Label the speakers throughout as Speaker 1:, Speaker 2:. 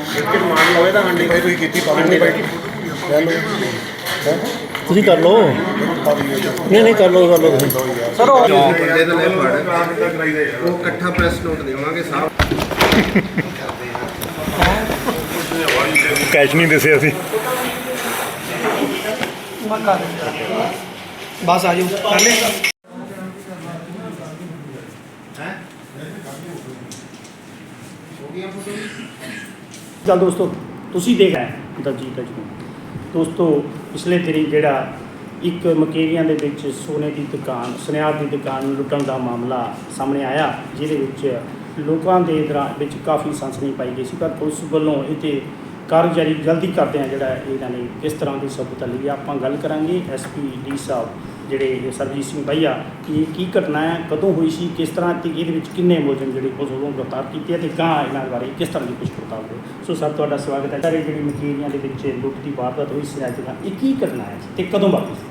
Speaker 1: ਭਾਈ ਤੁਸੀਂ ਕੀਤੀ ਪਾਣੀ ਭਾਈ ਲੈ ਲਓ ਹੈਂ?
Speaker 2: ਤੁਸੀਂ ਕਰ ਲਓ। ਨਹੀਂ ਨਹੀਂ ਕਰ ਲਓ ਕਰ ਲਓ ਤੁਸੀਂ।
Speaker 3: ਸਰ ਉਹ
Speaker 4: ਬੰਦੇ ਤੋਂ ਲੈ ਫੜ ਉਹ ਇਕੱਠਾ ਪ੍ਰੈਸ ਨੋਟ ਦੇਵਾਂਗੇ ਸਾਹਿਬ
Speaker 1: ਕੈਸ਼ ਨਹੀਂ ਦਿਸਿਆ ਸੀ
Speaker 3: ਬਸ ਆ ਜਾਓ। ਕਰ ਲੈ
Speaker 4: ਹੋ ਗਈਆਂ ਫੋਟੋ
Speaker 2: ਚਲ ਦੋਸਤੋ, ਤੁਸੀਂ ਦੇਖ ਰਹੇ ਹੋ ਦਲਜੀਤ ਅਜਮਲ ਦੋਸਤੋ, ਪਿਛਲੇ ਦਿਨੀ ਜਿਹੜਾ ਇੱਕ ਮਕੇਰੀਆਂ ਦੇ ਵਿੱਚ ਸੋਨੇ ਦੀ ਦੁਕਾਨ, ਸੁਨਿਆਰ ਦੀ ਦੁਕਾਨ ਲੁੱਟਣ ਦਾ ਮਾਮਲਾ ਸਾਹਮਣੇ ਆਇਆ, ਜਿਹਦੇ ਵਿੱਚ ਲੋਕਾਂ ਦੇ ਦਰਾਂ ਵਿੱਚ ਕਾਫੀ ਸਨਸਨੀ ਪਾਈ ਗਈ ਸੀ, ਪਰ ਪੁਲਿਸ ਵੱਲੋਂ ਇਹ 'ਤੇ ਕਾਰਗੁਜ਼ਾਰੀ ਜਲਦੀ ਕਰਦੇ ਆ ਜਿਹੜਾ ਇਹਨਾਂ ਨੇ ਕਿਸ ਤਰ੍ਹਾਂ ਦੀ ਸਬੂਤ ਲਈ ਆ। ਆਪਾਂ ਗੱਲ ਕਰਾਂਗੇ ਐਸਪੀ ਡੀ ਸਾਹਿਬ ਜਿਹੜੇ ਸਰਜੀਤ ਸਿੰਘ ਭਈਆ ਕਿ ਇਹ ਕੀ ਘਟਨਾ ਹੈ ਕਦੋਂ ਹੋਈ ਸੀ ਕਿਸ ਤਰ੍ਹਾਂ ਤੇ ਇਹਦੇ ਵਿੱਚ ਕਿੰਨੇ ਮੁਲਜ਼ਮ ਜਿਹੜੇ ਪੁਲਿਸ ਵੱਲੋਂ ਗ੍ਰਿਫਤਾਰ ਕੀਤੇ ਤੇ ਗਾਂ ਇਹਨਾਂ ਬਾਰੇ ਕਿਸ ਤਰ੍ਹਾਂ ਦੀ ਪੁੱਛ ਪੜਤਾਲ ਹੋਈ? ਸੋ ਸਰ ਤੁਹਾਡਾ ਸਵਾਗਤ ਹੈ। ਸਾਰੇ ਜਿਹੜੀ ਮਕੀਰੀਆਂ ਦੇ ਵਿੱਚ ਲੁੱਟ ਦੀ ਵਾਰਦਾਤ ਹੋਈ ਸੀ ਅੱਜ ਦਾ ਇਹ ਕੀ ਘਟਨਾ ਹੈ ਤੇ ਕਦੋਂ ਵਾਪਰੀ ਸੀ?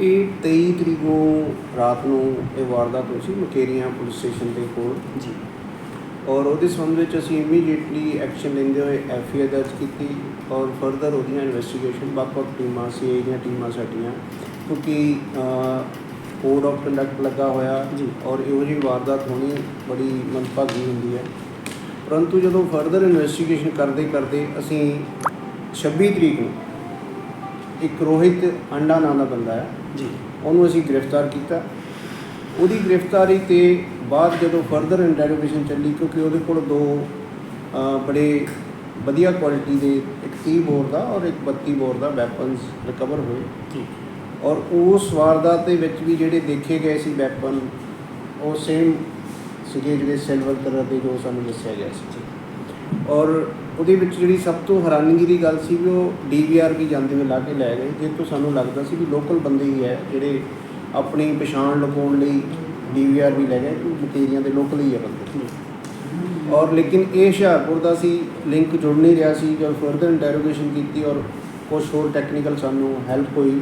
Speaker 5: ਇਹ 23 ਤਰੀਕ ਨੂੰ ਰਾਤ ਨੂੰ ਇਹ ਵਾਰਦਾਤ ਹੋਈ ਸੀ ਮਕੇਰੀਆਂ ਪੁਲਿਸ ਸਟੇਸ਼ਨ ਦੇ ਕੋਲ।
Speaker 2: ਜੀ।
Speaker 5: ਔਰ ਉਹਦੇ ਸੰਬੰਧ ਵਿੱਚ ਅਸੀਂ ਇਮੀਡੀਏਟਲੀ ਐਕਸ਼ਨ ਲੈਂਦੇ ਹੋਏ ਐਫ ਆਈ ਆਰ ਦਰਜ ਕੀਤੀ ਔਰ ਫਰਦਰ ਉਹਦੀਆਂ ਇਨਵੈਸਟੀਗੇਸ਼ਨ ਵੱਖ-ਵੱਖ ਟੀਮਾਂ ਸੀ ਦੀਆਂ ਟੀਮਾਂ ਸਾਡੀਆਂ। ਕਿਉਂਕਿ ਕੋਡ ਆਫ ਕੰਡਕਟ ਲੱਗਾ ਹੋਇਆ
Speaker 2: ਜੀ।
Speaker 5: ਔਰ ਇਹੋ ਜਿਹੀ ਵਾਰਦਾਤ ਹੋਣੀ ਬੜੀ ਮੰਦਭਾਗੀ ਹੁੰਦੀ ਹੈ। ਪਰੰਤੂ ਜਦੋਂ ਫਰਦਰ ਇਨਵੈਸਟੀਗੇਸ਼ਨ ਕਰਦੇ ਕਰਦੇ ਅਸੀਂ 26 ਤਰੀਕ ਨੂੰ ਇੱਕ ਰੋਹਿਤ ਅੰਡਾ ਨਾਂ ਦਾ ਬੰਦਾ ਹੈ।
Speaker 2: ਜੀ।
Speaker 5: ਉਹਨੂੰ ਅਸੀਂ ਗ੍ਰਿਫਤਾਰ ਕੀਤਾ। ਉਹਦੀ ਗ੍ਰਿਫਤਾਰੀ ਤੇ ਬਾਅਦ ਜਦੋਂ ਫਰਦਰ ਇੰਟਰੋਗੇਸ਼ਨ ਚੱਲੀ ਕਿਉਂਕਿ ਉਹਦੇ ਕੋਲ ਦੋ ਬੜੇ ਵਧੀਆ ਕੁਆਲਿਟੀ ਦੇ ਇੱਕ 30 ਬੋਰ ਦਾ ਔਰ ਇੱਕ 32 ਬੋਰ ਦਾ ਵੈਪਨਸ ਰਿਕਵਰ ਹੋਏ।
Speaker 2: ਜੀ।
Speaker 5: ਔਰ ਉਸ ਵਾਰਦਾਤ ਦੇ ਵਿੱਚ ਵੀ ਜਿਹੜੇ ਦੇਖੇ ਗਏ ਸੀ ਵੈਪਨ ਉਹ ਸੇਮ ਸੀਗੇ ਜਿਹੜੇ ਸਿਲਵਰ ਕਲਰ ਦੇ ਜੋ ਸਾਨੂੰ ਦੱਸਿਆ ਗਿਆ ਸੀ। ਔਰ ਉਹਦੇ ਵਿੱਚ ਜਿਹੜੀ ਸਭ ਤੋਂ ਹੈਰਾਨਗੀ ਦੀ ਗੱਲ ਸੀ ਵੀ ਉਹ ਡੀਵੀਆਰ ਵੀ ਜਾਂਦੇ ਹੋਏ ਲਾ ਕੇ ਲੈ ਗਏ। ਜਿਸ ਤੋਂ ਸਾਨੂੰ ਲੱਗਦਾ ਸੀ ਵੀ ਲੋਕਲ ਬੰਦੇ ਹੀ ਹੈ ਜਿਹੜੇ ਆਪਣੀ ਪਛਾਣ ਲਗਾਉਣ ਲਈ ਡੀਵੀਆਰ ਵੀ ਲੈ ਗਏ ਕਿ ਮਤੇਰੀਆਂ ਦੇ ਲੋਕਲ ਹੀ ਹੈ ਬੰਦੇ। ਔਰ ਲੇਕਿਨ ਇਹ ਹੁਸ਼ਿਆਰਪੁਰ ਦਾ ਸੀ ਲਿੰਕ ਜੁੜ ਨਹੀਂ ਰਿਹਾ ਸੀ, ਜਦ ਫਰਦਰ ਇੰਟਰੋਗੇਸ਼ਨ ਕੀਤੀ ਔਰ ਕੁਝ ਹੋਰ ਟੈਕਨੀਕਲ ਸਾਨੂੰ ਹੈਲਪ ਹੋਈ।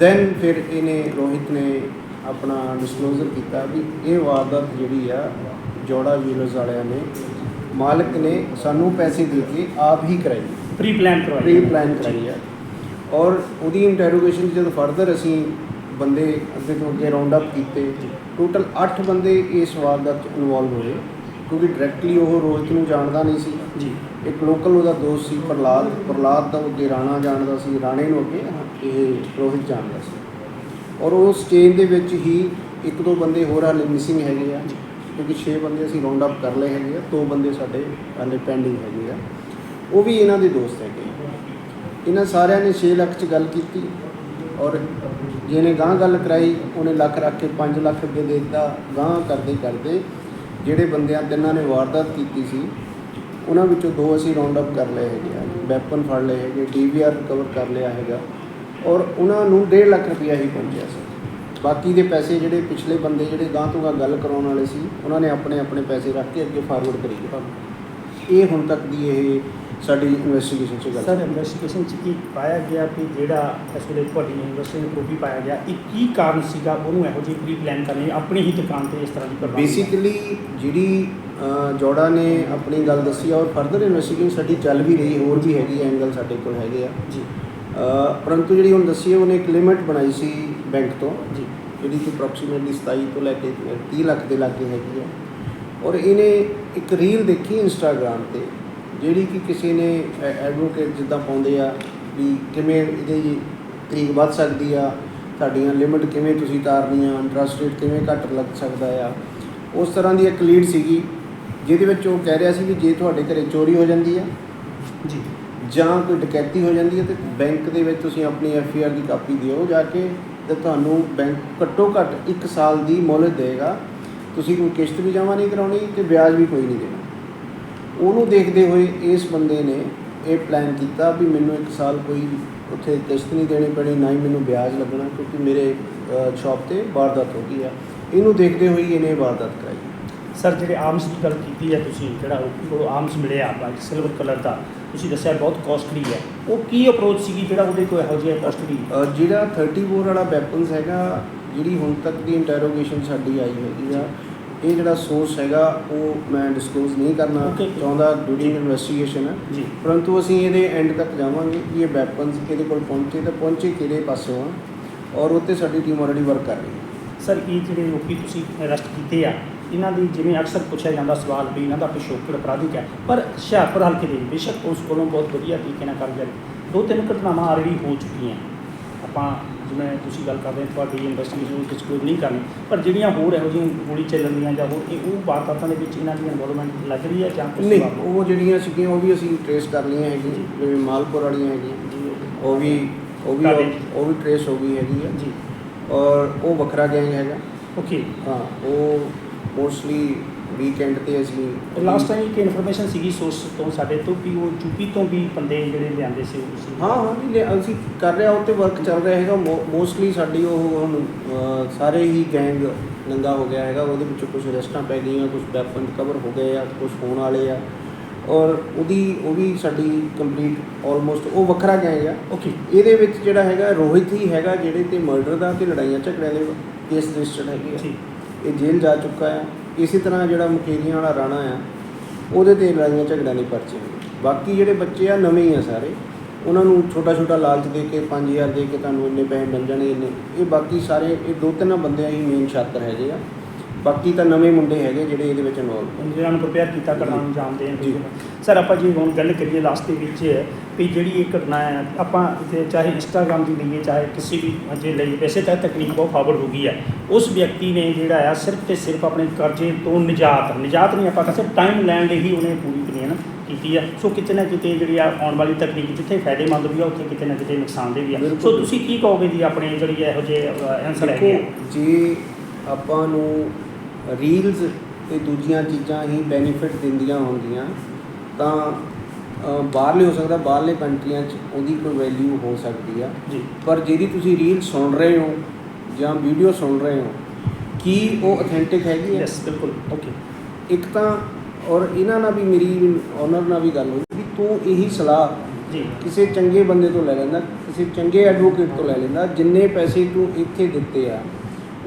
Speaker 5: ਦੈਨ ਫਿਰ ਇਹਨੇ ਰੋਹਿਤ ਨੇ ਆਪਣਾ ਡਿਸਕਲੋਜ਼ਰ ਕੀਤਾ ਵੀ ਇਹ ਵਾਰਦਾਤ ਜਿਹੜੀ ਆ ਜੋੜਾ ਜੂਲਰਸ ਵਾਲਿਆਂ ਨੇ ਮਾਲਕ ਨੇ ਸਾਨੂੰ ਪੈਸੇ ਦੇ ਕੇ ਆਪ ਹੀ ਕਰਾਈ।
Speaker 2: ਪ੍ਰੀ ਪਲਾਨ ਕਰਵਾਇਆ
Speaker 5: ਪ੍ਰੀ ਪਲਾਨ ਕਰਾਈ ਆ। ਔਰ ਉਹਦੀ ਇੰਟਰੋਗੇਸ਼ਨ ਜਦੋਂ ਫਰਦਰ ਅਸੀਂ ਬੰਦੇ ਅੱਗੇ ਤੋਂ ਅੱਗੇ ਰਾਉਂਡ ਅਪ ਕੀਤੇ ਟੋਟਲ 8 ਬੰਦੇ ਇਸ ਵਾਰਦਾਤ ਚ ਇਨਵੋਲਵ ਹੋਏ। ਕਿਉਂਕਿ ਡਾਇਰੈਕਟਲੀ ਉਹ ਰੋਹਿਤ ਨੂੰ ਜਾਣਦਾ ਨਹੀਂ ਸੀ।
Speaker 2: ਜੀ।
Speaker 5: ਇੱਕ ਲੋਕਲ ਉਹਦਾ ਦੋਸਤ ਸੀ ਪ੍ਰਲਾਦ। ਪ੍ਰਲਾਦ ਦਾ ਅੱਗੇ ਰਾਣਾ ਜਾਣਦਾ ਸੀ ਰਾਣੇ ਨੂੰ ਅੱਗੇ ਇਹ ਰੋਹਿਤ ਜਾਣਦਾ ਸੀ। ਔਰ ਉਸ ਚੇਨ ਦੇ ਵਿੱਚ ਹੀ ਇੱਕ ਦੋ ਬੰਦੇ ਹੋਰ ਹਾਲੇ ਮਿਸਿੰਗ ਹੈਗੇ ਆ। ਕਿਉਂਕਿ 6 ਬੰਦੇ ਅਸੀਂ ਰਾਉਂਡ ਅਪ ਕਰ ਲਏ ਹੈਗੇ ਆ। ਦੋ ਬੰਦੇ ਸਾਡੇ ਹਾਲੇ ਪੈਂਡਿੰਗ ਹੈਗੇ ਆ। ਉਹ ਵੀ ਇਹਨਾਂ ਦੇ ਦੋਸਤ ਹੈਗੇ। ਇਹਨਾਂ ਸਾਰਿਆਂ ਨੇ 6 ਲੱਖ ਚ ਗੱਲ ਕੀਤੀ ਔਰ ਜਿਹਨੇ ਗਾਂ ਗੱਲ ਕਰਾਈ ਉਹਨੇ ਲੱਖ ਰੱਖ ਕੇ 5 ਲੱਖ ਅੱਗੇ ਦੇ ਦਿੱਤਾ। ਗਾਂ ਕਰਦੇ ਕਰਦੇ ਜਿਹੜੇ ਬੰਦਿਆਂ ਤਿੰਨਾਂ ਨੇ ਵਾਰਦਾਤ ਕੀਤੀ ਸੀ, ਉਹਨਾਂ ਵਿੱਚੋਂ ਦੋ ਅਸੀਂ ਰਾਉਂਡ ਅਪ ਕਰ ਲਏ ਹੈਗੇ ਆ ਵੈਪਨ ਫੜ ਲਏ ਹੈਗੇ ਡੀਵੀਆਰ ਰਿਕਵਰ ਕਰ ਲਿਆ ਹੈਗਾ ਔਰ ਉਹਨਾਂ ਨੂੰ 1.5 ਲੱਖ ਰੁਪਇਆ ਹੀ ਪਹੁੰਚਿਆ ਸੀ। ਬਾਕੀ ਦੇ ਪੈਸੇ ਜਿਹੜੇ ਪਿਛਲੇ ਬੰਦੇ ਜਿਹੜੇ ਗਾਂ ਤੋਂ ਗਾਂ ਗੱਲ ਕਰਾਉਣ ਵਾਲੇ ਸੀ, ਉਹਨਾਂ ਨੇ ਆਪਣੇ ਆਪਣੇ ਪੈਸੇ ਰੱਖ ਕੇ ਅੱਗੇ ਫਾਰਵਰਡ ਕਰੀ। ਗਏ ਤੁਹਾਨੂੰ ਇਹ ਹੁਣ ਤੱਕ ਦੀ ਇਹ ਸਾਡੀ ਇਨਵੈਸਟੀਗੇਸ਼ਨ 'ਚ ਗੱਲ
Speaker 2: ਸਰ ਇਨਵੈਸਟੀਗੇਸ਼ਨ ਚ ਕੀ ਪਾਇਆ ਗਿਆ ਕਿ ਜਿਹੜਾ ਇਸ ਵੇਲੇ ਤੁਹਾਡੀ ਯੂਨੀਵਰਸਿਟੀ ਨੂੰ ਪ੍ਰੂਫ ਪਾਇਆ ਗਿਆ ਇਹ ਕੀ ਕਾਰਨ ਸੀਗਾ? ਉਹਨੂੰ ਇਹੋ ਜਿਹੀ ਪ੍ਰੀ ਪਲਾਨ ਕਰਨੀ ਆਪਣੀ ਹੀ ਦੁਕਾਨ ਤੇ ਇਸ ਤਰ੍ਹਾਂ ਦੀ ਕਰਵਾਉਣੀ
Speaker 5: ਬੇਸਿਕਲੀ ਜਿਹੜੀ ਅ, ਜੋੜਾ ਨੇ ਆਪਣੀ ਗੱਲ ਦੱਸੀ ਆ ਔਰ ਫਰਦਰ ਇਨਵੈਸਟੀਗੇਸ਼ਨ ਸਾਡੀ ਚੱਲ ਵੀ ਰਹੀ ਹੋਰ ਵੀ ਹੈਗੀ ਐਂਗਲ ਸਾਡੇ ਕੋਲ ਹੈਗੇ ਆ।
Speaker 2: ਜੀ।
Speaker 5: ਅ, ਪਰੰਤੂ ਜਿਹੜੀ ਹੁਣ ਦੱਸੀ ਹੈ ਉਹਨੇ ਇੱਕ ਲਿਮਿਟ ਬਣਾਈ ਸੀ ਬੈਂਕ ਤੋਂ
Speaker 2: ਜੀ।
Speaker 5: ਜਿਹੜੀ ਕਿ ਅਪਰੋਕਸੀਮੇਟਲੀ 27 ਤੋਂ ਲੈ ਕੇ 30 ਲੱਖ ਦੇ ਲਾਗੇ ਹੈਗੀ ਆ। ਔਰ ਇਹਨੇ ਇੱਕ ਰੀਲ ਦੇਖੀ ਇੰਸਟਾਗ੍ਰam ਤੇ ਜਿਹੜੀ ਕਿ ਕਿਸੇ ਨੇ ਐਡਵੋਕੇਟ ਜਿੱਦਾਂ ਪਾਉਂਦੇ ਆ ਵੀ ਕਿਵੇਂ ਇਹਦੀ ਤਰੀਕ ਵੱਧ ਸਕਦੀ ਆ ਤੁਹਾਡੀਆਂ ਲਿਮਿਟ ਕਿਵੇਂ ਤੁਸੀਂ ਤਾਰਨੀਆਂ ਇੰਟਰਸਟ ਰੇਟ ਕਿਵੇਂ ਘੱਟ ਲੱਗ ਸਕਦਾ ਆ ਉਸ ਤਰ੍ਹਾਂ ਦੀ ਇੱਕ ਲੀਡ ਸੀਗੀ ਜਿਹਦੇ ਵਿੱਚ ਉਹ ਕਹਿ ਰਿਹਾ ਸੀ ਵੀ ਜੇ ਤੁਹਾਡੇ ਘਰੇ ਚੋਰੀ ਹੋ ਜਾਂਦੀ ਆ
Speaker 2: ਜੀ।
Speaker 5: ਜਾਂ ਕੋਈ ਡਕੈਤੀ ਹੋ ਜਾਂਦੀ ਹੈ ਤੇ ਬੈਂਕ ਦੇ ਵਿੱਚ ਤੁਸੀਂ ਆਪਣੀ ਐਫ ਆਰ ਦੀ ਕਾਪੀ ਦਿਓ ਜਾ ਕੇ ਤੇ ਤੁਹਾਨੂੰ ਬੈਂਕ ਘੱਟੋ ਘੱਟ 1 ਸਾਲ ਦੀ ਮੋਹਲਤ ਦੇਗਾ ਤੁਸੀਂ ਕੋਈ ਕਿਸ਼ਤ ਵੀ ਜਮ੍ਹਾਂ ਨਹੀਂ ਕਰਾਉਣੀ ਤੇ ਵਿਆਜ ਵੀ ਕੋਈ ਨਹੀਂ ਦੇਣਾ। ਉਹਨੂੰ ਦੇਖਦੇ ਹੋਏ ਇਸ ਬੰਦੇ ਨੇ ਇਹ ਪਲਾਨ ਕੀਤਾ ਵੀ ਮੈਨੂੰ 1 ਸਾਲ ਕੋਈ ਉੱਥੇ ਕਿਸ਼ਤ ਨਹੀਂ ਦੇਣੀ ਪੈਣੀ ਨਾ ਹੀ ਮੈਨੂੰ ਵਿਆਜ ਲੱਗਣਾ ਕਿਉਂਕਿ ਮੇਰੇ ਸ਼ਾਪ ਤੇ ਵਾਰਦਾਤ ਹੋ ਗਈ ਆ। ਇਹਨੂੰ ਦੇਖਦੇ ਹੋਏ ਇਹਨੇ ਇਹ ਵਾਰਦਾਤ ਕਰਾਈ।
Speaker 2: ਸਰ ਜਿਹੜੇ ਆਰਮਸ ਦੀ ਗੱਲ ਕੀਤੀ ਹੈ ਤੁਸੀਂ ਜਿਹੜਾ ਉਹ ਆਰਮਸ ਮਿਲਿਆ ਆਪਾਂ ਸਿਲਵਰ ਕਲਰ ਦਾ ਤੁਸੀਂ ਦੱਸਿਆ ਬਹੁਤ ਕਾਸਟਲੀ ਹੈ ਉਹ ਕੀ ਅਪਰੋਚ ਸੀਗੀ ਜਿਹੜਾ ਉਹਦੇ ਕੋਲ ਇਹੋ ਜਿਹਾ ਕਾਸਟਲੀ
Speaker 5: ਜਿਹੜਾ 34 ਵਾਲਾ ਵੈਪਨਸ ਹੈਗਾ ਜਿਹੜੀ ਹੁਣ ਤੱਕ ਦੀ ਇੰਟਰੋਗੇਸ਼ਨ ਸਾਡੀ ਆਈ ਹੈਗੀ ਆ ਇਹ ਜਿਹੜਾ ਸੋਰਸ ਹੈਗਾ ਉਹ ਮੈਂ ਡਿਸਕਲੋਜ਼ ਨਹੀਂ ਕਰਨਾ. ਚਾਹੁੰਦਾ ਡਿਊਰਿੰਗ ਇਨਵੈਸਟੀਗੇਸ਼ਨ ਹੈ। ਪਰੰਤੂ ਅਸੀਂ ਇਹਦੇ ਐਂਡ ਤੱਕ ਜਾਵਾਂਗੇ ਕਿ ਇਹ ਵੈਪਨਸ ਇਹਦੇ ਕੋਲ ਪਹੁੰਚੇ ਤਾਂ ਪਹੁੰਚੇ ਕਿਹੜੇ ਪਾਸੋਂ ਆ ਔਰ ਉੱਤੇ ਸਾਡੀ ਟੀਮ ਆਲਰੇਡੀ ਵਰਕ ਕਰ ਰਹੀ ਹੈ।
Speaker 2: ਸਰ ਇਹ ਜਿਹੜੇ ਲੋਕੀ ਤੁਸੀਂ ਅਰੈਸਟ ਕੀਤੇ ਆ ਇਹਨਾਂ ਦੀ ਜਿਵੇਂ ਅਕਸਰ ਪੁੱਛਿਆ ਜਾਂਦਾ ਸਵਾਲ ਵੀ ਇਹਨਾਂ ਦਾ ਪਿਛੋਕੜ ਅਪਰਾਧਿਕ ਹੈ ਪਰ ਹੁਸ਼ਿਆਰਪੁਰ ਹਲਕੇ ਦੇ ਬੇਸ਼ੱਕ ਉਸ ਕੋਲੋਂ ਬਹੁਤ ਵਧੀਆ ਤਰੀਕੇ ਨਾਲ ਕਰ ਦੋ ਤਿੰਨ ਘਟਨਾਵਾਂ ਆਲਰੇਡੀ ਹੋ ਚੁੱਕੀਆਂ। ਆਪਾਂ ਜਿਵੇਂ ਤੁਸੀਂ ਗੱਲ ਕਰਦੇ ਹੋ ਤੁਹਾਡੀ ਇਨਵੈਸਟੀਗੇਸ਼ਨ ਕੋਈ ਨਹੀਂ ਕਰਨੀ ਪਰ ਜਿਹੜੀਆਂ ਹੋਰ ਇਹੋ ਜਿਹੀਆਂ ਗੋਲੀ ਚੱਲਣ ਦੀਆਂ ਜਾਂ ਹੋਰ ਇਹ ਉਹ ਵਾਰਦਾਤਾਂ ਦੇ ਵਿੱਚ ਇਹਨਾਂ ਦੀ ਇਨਵੋਲਵਮੈਂਟ ਲੱਗ ਰਹੀ ਹੈ ਜਾਂ
Speaker 5: ਨਹੀਂ? ਉਹ ਜਿਹੜੀਆਂ ਸੀਗੀਆਂ ਉਹ ਵੀ ਅਸੀਂ ਟਰੇਸ ਕਰ ਲਈਆਂ ਹੈਗੀਆਂ
Speaker 2: ਜੀ।
Speaker 5: ਜਿਵੇਂ ਮਾਲਪੁਰ ਵਾਲੀਆਂ ਹੈਗੀਆਂ
Speaker 2: ਜੀ
Speaker 5: ਉਹ ਵੀ ਉਹ ਵੀ? ਉਹ ਵੀ ਟਰੇਸ ਹੋ ਗਈ ਹੈਗੀ ਆ
Speaker 2: ਜੀ
Speaker 5: ਔਰ ਉਹ ਵੱਖਰਾ ਗੈਂਗ ਹੈਗਾ
Speaker 2: ਓਕੇ
Speaker 5: ਹਾਂ ਉਹ ਮੋਸਟਲੀ ਵੀਕਐਂਡ ਤੇ ਅਸੀਂ
Speaker 2: ਲਾਸਟ ਟਾਈਮ ਇੱਕ ਇਨਫੋਰਮੇਸ਼ਨ ਸੀਗੀ ਸੋਰਸ ਤੋਂ ਸਾਡੇ ਤੋਂ ਕਿ ਉਹ ਯੂਪੀ ਤੋਂ ਵੀ ਬੰਦੇ ਜਿਹੜੇ ਲਿਆਂਦੇ ਸੀ ਉਹ ਸੀ
Speaker 5: ਹਾਂ ਹਾਂ ਨਹੀਂ ਲਿਆ- ਅਸੀਂ ਕਰ ਰਿਹਾ ਉਹ ਤੇ ਵਰਕ ਚੱਲ ਰਿਹਾ ਹੈਗਾ। ਮੋਸਟਲੀ ਸਾਡੀ ਉਹ ਹੁਣ ਅਹ, ਸਾਰੇ ਹੀ ਗੈਂਗ ਨੰਗਾ ਹੋ ਗਿਆ ਹੈਗਾ। ਉਹਦੇ ਵਿੱਚ ਕੁਝ ਅਰੈਸਟਾਂ ਪੈ ਗਈਆਂ ਕੁਝ ਵੈਪਨ ਕਵਰ ਹੋ ਗਏ ਆ ਕੁਝ ਹੋਣ ਵਾਲੇ ਆ। ਔਰ ਉਹਦੀ ਉਹ ਵੀ ਸਾਡੀ ਕੰਪਲੀਟ ਆਲਮੋਸਟ ਉਹ ਵੱਖਰਾ ਗੈਂਗ ਆ।
Speaker 2: ਓਕੇ
Speaker 5: ਇਹਦੇ ਵਿੱਚ ਜਿਹੜਾ ਹੈਗਾ ਰੋਹਿਤ ਹੀ ਹੈਗਾ ਜਿਹੜੇ ਤੇ ਮਰਡਰ ਦਾ ਤੇ ਲੜਾਈਆਂ ਝਗੜਿਆਂ ਦੇ ਕੇਸ ਰਜਿਸਟਰਡ ਹੈਗੇ ਆ। ਇਹ ਜੇਲ੍ਹ ਜਾ ਚੁੱਕਾ ਆ। ਇਸੇ ਤਰ੍ਹਾਂ ਜਿਹੜਾ ਮੁਕੇਰੀਆਂ ਵਾਲਾ ਰਾਣਾ ਆ, ਉਹਦੇ ਤੇ ਲੜਾਈਆਂ ਝਗੜਿਆਂ ਦੇ ਪਰਚੇ ਨੇ। ਬਾਕੀ ਜਿਹੜੇ ਬੱਚੇ ਆ, ਨਵੇਂ ਹੀ ਆ ਸਾਰੇ, ਉਹਨਾਂ ਨੂੰ ਛੋਟਾ ਛੋਟਾ ਲਾਲਚ ਦੇ ਕੇ 5000 ਦੇ ਕੇ ਤੁਹਾਨੂੰ ਇੰਨੇ ਪੈਸੇ ਮਿਲ ਜਾਣੇ ਇੰਨੇ। ਇਹ ਬਾਕੀ ਸਾਰੇ, ਇਹ ਦੋ ਤਿੰਨ ਬੰਦਿਆਂ ਹੀ ਮੇਨ ਛਾਤਰ ਹੈਗੇ ਆ। ਬਾਕੀ ਤਾਂ ਨਵੇਂ ਮੁੰਡੇ ਹੈਗੇ ਜਿਹੜੇ ਇਹਦੇ ਵਿੱਚ ਇਨਵੋਲਵ
Speaker 2: ਜਿਹਨਾਂ ਨੂੰ ਪ੍ਰਪੇਅਰ ਕੀਤਾ ਘਟਨਾ ਨੂੰ ਜਾਣਦੇ। ਹਾਂ ਸਰ ਆਪਾਂ ਜੀ ਹੁਣ ਗੱਲ ਕਰੀਏ ਲਾਸਟ ਦੇ ਵਿੱਚ ਵੀ ਜਿਹੜੀ ਇਹ ਘਟਨਾ ਹੈ ਆਪਾਂ ਇੱਥੇ ਚਾਹੇ ਇੰਸਟਾਗ੍ਰਾਮ ਦੀ ਲਈਏ ਚਾਹੇ ਕਿਸੇ ਵੀ ਅਜੇ ਲਈ ਵੈਸੇ ਤਾਂ ਤਕਨੀਕ ਬਹੁਤ ਫਾਰਵਰਡ ਹੋ ਗਈ ਹੈ ਉਸ ਵਿਅਕਤੀ ਨੇ ਜਿਹੜਾ ਆ ਸਿਰਫ ਤੇ ਸਿਰਫ ਆਪਣੇ ਕਰਜ਼ੇ ਤੋਂ ਨਿਜਾਤ ਨਿਜਾਤ ਨਹੀਂ ਆਪਾਂ ਕਹਿੰਦੇ ਟਾਈਮ ਲੈਣ ਲਈ ਹੀ ਉਹਨੇ ਪੂਰੀ ਕਰੀ ਹੈ ਨਾ ਕੀਤੀ ਆ। ਸੋ ਕਿਤੇ ਨਾ ਕਿਤੇ ਜਿਹੜੀ ਆ ਆਉਣ ਵਾਲੀ ਤਕਨੀਕ ਜਿੱਥੇ ਫਾਇਦੇਮੰਦ ਵੀ ਆ ਉੱਥੇ ਕਿਤੇ ਨਾ ਕਿਤੇ ਨੁਕਸਾਨਦੇ ਵੀ ਆ। ਸੋ ਤੁਸੀਂ ਕੀ ਕਹੋਗੇ ਜੀ ਆਪਣੇ ਜਿਹੜੀ ਇਹੋ ਜਿਹੇ ਆਨਸਰ ਹੈਗੇ ਆ?
Speaker 5: ਜੇ ਆਪਾਂ ਨੂੰ ਰੀਲਸ ਤੇ ਦੂਜੀਆਂ ਚੀਜ਼ਾਂ ਹੀ ਬੈਨੀਫਿਟ ਦਿੰਦੀਆਂ ਹੁੰਦੀਆਂ ਤਾਂ ਬਾਹਰਲੇ ਹੋ ਸਕਦਾ ਬਾਹਰਲੇ ਕੰਟਰੀਆਂ 'ਚ ਉਹਦੀ ਕੋਈ ਵੈਲਿਊ ਹੋ ਸਕਦੀ ਆ।
Speaker 2: ਜੀ।
Speaker 5: ਪਰ ਜਿਹਦੀ ਤੁਸੀਂ ਰੀਲ ਸੁਣ ਰਹੇ ਹੋ ਜਾਂ ਵੀਡੀਓ ਸੁਣ ਰਹੇ ਹੋ ਕੀ ਉਹ ਅਥੈਂਟਿਕ ਹੈਗੀ ਹੈ
Speaker 2: ਯੈਸ ਬਿਲਕੁਲ। ਓਕੇ
Speaker 5: ਇੱਕ ਤਾਂ ਔਰ ਇਹਨਾਂ ਨਾਲ ਵੀ ਮੇਰੀ ਓਨਰ ਨਾਲ ਵੀ ਗੱਲ ਹੋਈ ਵੀ ਤੂੰ ਇਹੀ ਸਲਾਹ
Speaker 2: ਜੀ।
Speaker 5: ਕਿਸੇ ਚੰਗੇ ਬੰਦੇ ਤੋਂ ਲੈ ਲੈਂਦਾ ਕਿਸੇ ਚੰਗੇ ਐਡਵੋਕੇਟ ਤੋਂ ਲੈ ਲੈਂਦਾ ਜਿੰਨੇ ਪੈਸੇ ਤੂੰ ਇੱਥੇ ਦਿੱਤੇ ਆ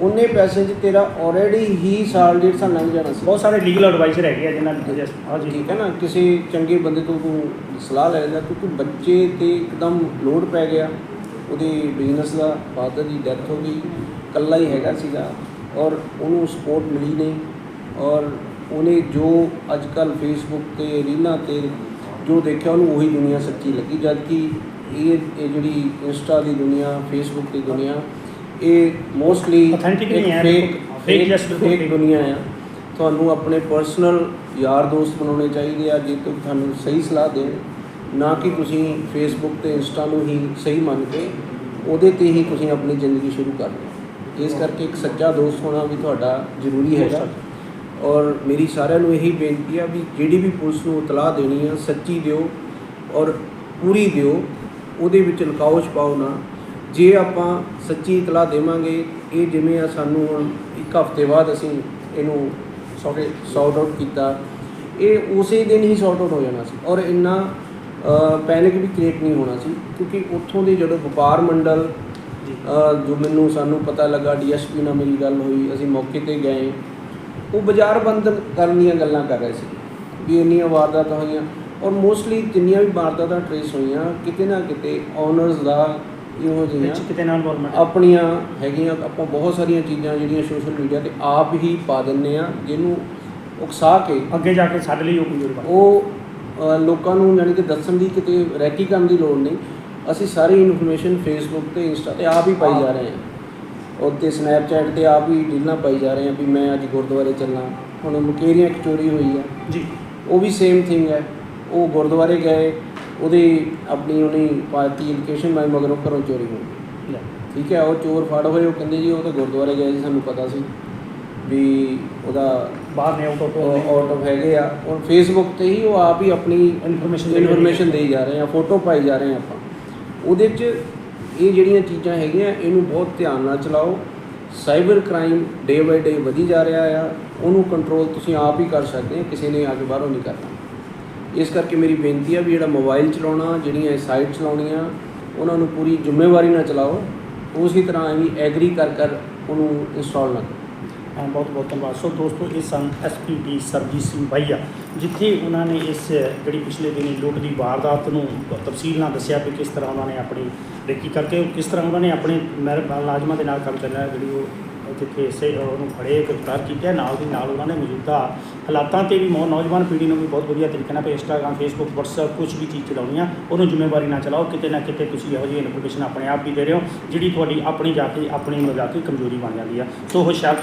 Speaker 5: ਉਹਨੇ ਪੈਸੇ 'ਚ ਤੇਰਾ ਆਲਰੇਡੀ ਹੀ ਸਾਲ ਡੇਢ ਸਾਲ ਲੰਘ ਜਾਣਾ ਸੀ।
Speaker 2: ਬਹੁਤ ਸਾਰੇ ਲੀਗਲ ਐਡਵਾਈਜ਼ਰ ਹੈਗੇ ਆ ਜਿਨ੍ਹਾਂ ਦੀ ਹਾਂ ਜੀ
Speaker 5: ਠੀਕ ਹੈ ਨਾ ਕਿਸੇ ਚੰਗੇ ਬੰਦੇ ਤੋਂ ਤੂੰ ਸਲਾਹ ਲੈ ਲੈਂਦਾ ਕਿਉਂਕਿ ਬੱਚੇ ਤੇ ਇੱਕਦਮ ਲੋਡ ਪੈ ਗਿਆ। ਉਹਦੇ ਬਿਜ਼ਨਸ ਦਾ ਫਾਦਰ ਦੀ ਡੈਥ ਹੋ ਗਈ ਇਕੱਲਾ ਹੀ ਹੈਗਾ ਸੀਗਾ ਔਰ ਉਹਨੂੰ ਸਪੋਰਟ ਮਿਲੀ ਨਹੀਂ ਔਰ ਉਹਨੇ ਜੋ ਅੱਜ ਕੱਲ ਫੇਸਬੁੱਕ ਤੇ ਰੀਲਾਂ ਤੇ ਜੋ ਦੇਖਿਆ ਉਹਨੂੰ ਉਹੀ ਦੁਨੀਆ ਸੱਚੀ ਲੱਗੀ। ਜਦ ਕਿ ਇਹ ਇਹ ਜਿਹੜੀ ਇੰਸਟਾ ਦੀ ਦੁਨੀਆ ਫੇਸਬੁੱਕ ਦੀ ਦੁਨੀਆ ਇਹ ਮੋਸਟਲੀ
Speaker 2: Authentic ਨਹੀਂ ਹੈ,
Speaker 5: ਫੇਕ ਫੇਕ ਫੇਕ। ਦੁਨੀਆ ਆ। ਤੁਹਾਨੂੰ ਆਪਣੇ ਪਰਸਨਲ ਯਾਰ ਦੋਸਤ ਬਣਾਉਣੇ ਚਾਹੀਦੇ ਆ ਜੇ ਤੁਹਾਨੂੰ ਸਹੀ ਸਲਾਹ ਦੇਣ। ਨਾ ਕਿ ਤੁਸੀਂ ਫੇਸਬੁੱਕ ਤੇ ਇੰਸਟਾ ਨੂੰ ਹੀ ਸਹੀ ਮੰਨ ਕੇ ਉਹਦੇ ਤੇ ਹੀ ਤੁਸੀਂ ਆਪਣੀ ਜ਼ਿੰਦਗੀ ਸ਼ੁਰੂ ਕਰ ਲਓ ਇਸ ਕਰਕੇ ਇੱਕ ਸੱਚਾ ਦੋਸਤ ਹੋਣਾ ਵੀ ਤੁਹਾਡਾ ਜ਼ਰੂਰੀ ਹੈਗਾ। ਔਰ ਮੇਰੀ ਸਾਰਿਆਂ ਨੂੰ ਇਹੀ ਬੇਨਤੀ ਆ ਵੀ ਜਿਹੜੀ ਵੀ ਪੁਲਿਸ ਨੂੰ ਇਤਲਾਹ ਦੇਣੀ ਆ ਸੱਚੀ ਦਿਓ ਔਰ ਪੂਰੀ ਦਿਓ ਉਹਦੇ ਵਿੱਚ ਲੁਕਾਓ ਛਪਾਓ ਨਾ। ਜੇ ਆਪਾਂ ਸੱਚੀ ਇਤਲਾਹ ਦੇਵਾਂਗੇ ਇਹ ਜਿਵੇਂ ਆ ਸਾਨੂੰ ਹੁਣ ਇੱਕ ਹਫ਼ਤੇ ਬਾਅਦ ਅਸੀਂ ਇਹਨੂੰ ਸੌਟ ਆਊਟ ਕੀਤਾ ਇਹ ਉਸੇ ਦਿਨ ਹੀ ਸੌਟ ਆਊਟ ਹੋ ਜਾਣਾ ਸੀ ਔਰ ਇੰਨਾ ਪੈਨਿਕ ਵੀ ਕ੍ਰੀਏਟ ਨਹੀਂ ਹੋਣਾ ਸੀ ਕਿਉਂਕਿ ਉੱਥੋਂ ਦੇ ਜਦੋਂ ਵਪਾਰ ਮੰਡਲ
Speaker 2: ਜੋ।
Speaker 5: ਮੈਨੂੰ ਸਾਨੂੰ ਪਤਾ ਲੱਗਾ ਡੀਐਸਪੀ ਨਾਲ ਮੇਰੀ ਗੱਲ ਹੋਈ ਅਸੀਂ ਮੌਕੇ ਤੇ ਗਏ ਉਹ ਬਾਜ਼ਾਰ ਬੰਦ ਕਰਨ ਦੀਆਂ ਗੱਲਾਂ ਕਰ ਰਹੇ ਸੀ ਵੀ ਇੰਨੀਆਂ ਵਾਰਦਾਤਾਂ ਹੋਈਆਂ ਔਰ ਮੋਸਟਲੀ ਜਿੰਨੀਆਂ ਵੀ ਵਾਰਦਾਤਾਂ ਟਰੇਸ ਹੋਈਆਂ ਕਿਤੇ ਨਾ ਕਿਤੇ ਓਨਰਸ ਦਾ ਇਹੋ ਜਿਹੀਆਂ
Speaker 2: ਵਿੱਚ ਕਿਤੇ ਨਾਲ ਇਨਵੋਲਵਮੈਂਟ
Speaker 5: ਆਪਣੀਆਂ ਹੈਗੀਆਂ ਆਪਾਂ ਬਹੁਤ ਸਾਰੀਆਂ ਚੀਜ਼ਾਂ ਜਿਹੜੀਆਂ ਸੋਸ਼ਲ ਮੀਡੀਆ ਤੇ ਆਪ ਹੀ ਪਾ ਦਿੰਨੇ ਆ ਜਿਹਨੂੰ ਉਕਸਾ ਕੇ
Speaker 2: ਅੱਗੇ ਜਾ ਕੇ ਸਾਡੇ ਲਈ ਉਹ ਬਣ
Speaker 5: ਉਹ ਲੋਕਾਂ ਨੂੰ ਯਾਨੀ ਕਿ ਦੱਸਣ ਦੀ ਕਿਤੇ ਰੈਕੀ ਕਰਨ ਦੀ ਲੋੜ ਨਹੀਂ। ਅਸੀਂ ਸਾਰੀ ਇਨਫੋਰਮੇਸ਼ਨ ਫੇਸਬੁੱਕ ਤੇ ਇੰਸਟਾ ਤੇ ਆਪ ਹੀ ਪਾਈ ਜਾ ਰਹੇ ਹਾਂ। ਉਹ ਤੇ ਸਨੈਪਚੈਟ ਤੇ ਆਪ ਹੀ ਰੀਲਾਂ ਪਾਈ ਜਾ ਰਹੇ ਹਾਂ ਵੀ ਮੈਂ ਅੱਜ ਗੁਰਦੁਆਰੇ ਚੱਲਾਂ। ਹੁਣ ਮੁਕੇਰੀਆਂ ਇੱਕ ਚੋਰੀ ਹੋਈ ਆ।
Speaker 2: ਜੀ।
Speaker 5: ਉਹ ਵੀ ਸੇਮ ਥਿੰਗ ਹੈ। ਉਹ ਗੁਰਦੁਆਰੇ ਗਏ। ਉਹਦੀ ਆਪਣੀ ਉਹਨੇ ਪਾਰਟੀ ਲੋਕੇਸ਼ਨ ਮੈਂ ਮਗਰੋਂ ਘਰੋਂ ਚੋਰੀ ਹੋ ਗਈ। ਠੀਕ ਹੈ ਉਹ ਚੋਰ ਫੜ ਹੋਏ ਉਹ ਕਹਿੰਦੇ ਜੀ ਉਹ ਤਾਂ ਗੁਰਦੁਆਰੇ ਗਏ ਸੀ ਸਾਨੂੰ ਪਤਾ ਸੀ ਵੀ ਉਹਦਾ
Speaker 2: ਬਾਹਰ ਨੇ ਆਊਟ ਆਫ
Speaker 5: ਆਊਟ ਆਫ ਹੈਗੇ ਆ। ਔਰ ਫੇਸਬੁੱਕ ਤੇ ਹੀ ਉਹ ਆਪ ਹੀ ਆਪਣੀ
Speaker 2: ਇਨਫੋਰਮੇਸ਼ਨ
Speaker 5: ਇਨਫੋਰਮੇਸ਼ਨ ਦੇਈ ਜਾ ਰਹੇ ਆ ਫੋਟੋ ਪਾਈ ਜਾ ਰਹੇ ਆ ਆਪਾਂ। ਉਹਦੇ 'ਚ ਇਹ ਜਿਹੜੀਆਂ ਚੀਜ਼ਾਂ ਹੈਗੀਆਂ ਇਹਨੂੰ ਬਹੁਤ ਧਿਆਨ ਨਾਲ ਚਲਾਓ। ਸਾਈਬਰ ਕ੍ਰਾਈਮ ਡੇ ਬਾਈ ਡੇ ਵਧੀ ਜਾ ਰਿਹਾ ਆ। ਉਹਨੂੰ ਕੰਟਰੋਲ ਤੁਸੀਂ ਆਪ ਹੀ ਕਰ ਸਕਦੇ ਆ ਕਿਸੇ ਨੇ ਆ ਕੇ ਬਾਹਰੋਂ ਨਹੀਂ ਕਰਨਾ। ਇਸ ਕਰਕੇ ਮੇਰੀ ਬੇਨਤੀ ਆ ਵੀ ਜਿਹੜਾ ਮੋਬਾਈਲ ਚਲਾਉਣਾ, ਜਿਹੜੀਆਂ ਇਹ ਸਾਈਟ ਚਲਾਉਣੀਆਂ ਉਹਨਾਂ ਨੂੰ ਪੂਰੀ ਜ਼ਿੰਮੇਵਾਰੀ ਨਾਲ ਚਲਾਓ। ਉਸੇ ਤਰ੍ਹਾਂ ਵੀ ਐਗਰੀ ਕਰ ਕਰ ਉਹਨੂੰ ਇੰਸਟਾਲ ਨਾ ਕਰੋ।
Speaker 2: ਬਹੁਤ ਬਹੁਤ ਧੰਨਵਾਦ। ਸੋ ਦੋਸਤੋ, ਇਹ ਸਨ ਐਸਪੀਡੀ ਸਰਜੀਤ ਸਿੰਘ ਭਾਈਆ ਜਿੱਥੇ ਉਹਨਾਂ ਨੇ ਇਸ, ਜਿਹੜੀ ਪਿਛਲੇ ਦਿਨੀ ਲੁੱਟ ਦੀ ਵਾਰਦਾਤ ਨੂੰ ਤਫਸੀਲ ਨਾਲ ਦੱਸਿਆ ਵੀ ਕਿਸ ਤਰ੍ਹਾਂ ਉਹਨਾਂ ਨੇ ਆਪਣੀ ਰੇਕੀ ਕਰਕੇ, ਕਿਸ ਤਰ੍ਹਾਂ ਉਹਨਾਂ ਨੇ ਆਪਣੇ ਮੈਰ ਮੁਲਾਜ਼ਮਾਂ ਦੇ ਨਾਲ ਕੰਮ ਕਰਨਾ, ਜਿਹੜੀ ਉਹ ਜਿੱਥੇ ਸੇ ਉਹਨੂੰ ਫੜੇ, ਗ੍ਰਿਫਤਾਰ ਕੀਤਾ, ਨਾਲ ਦੀ ਨਾਲ ਉਹਨਾਂ ਨੇ ਮੌਜੂਦਾ ਹਾਲਾਤਾਂ ਤੇ ਵੀ ਮੌ, ਨੌਜਵਾਨ ਪੀੜ੍ਹੀ ਨੂੰ ਵੀ ਬਹੁਤ ਵਧੀਆ ਤਰੀਕੇ ਨਾਲ ਇੰਸਟਾਗ੍ਰਾਮ ਫੇਸਬੁੱਕ WhatsApp ਕੁਝ ਵੀ ਚੀਜ਼ ਚਲਾਉਣੀ ਆ ਉਹਨੂੰ ਜ਼ਿੰਮੇਵਾਰੀ ਨਾਲ ਚਲਾਓ, ਕਿਤੇ ਨਾ ਕਿਤੇ ਤੁਸੀਂ ਇਹੋ ਜਿਹੀ ਇਨਫੋਰਮੇਸ਼ਨ ਆਪਣੇ ਆਪ ਵੀ ਦੇ ਰਹੇ ਹੋ, ਜਿਹੜੀ ਤੁਹਾਡੀ ਆਪਣੀ ਜਾ ਕੇ ਆਪਣੀ ਜਾ ਕੇ ਕਮਜ਼ੋਰੀ ਬਣ ਜਾਂਦੀ ਆ। ਸੋ ਹੁਸ਼ਿਆਰਪੁਰ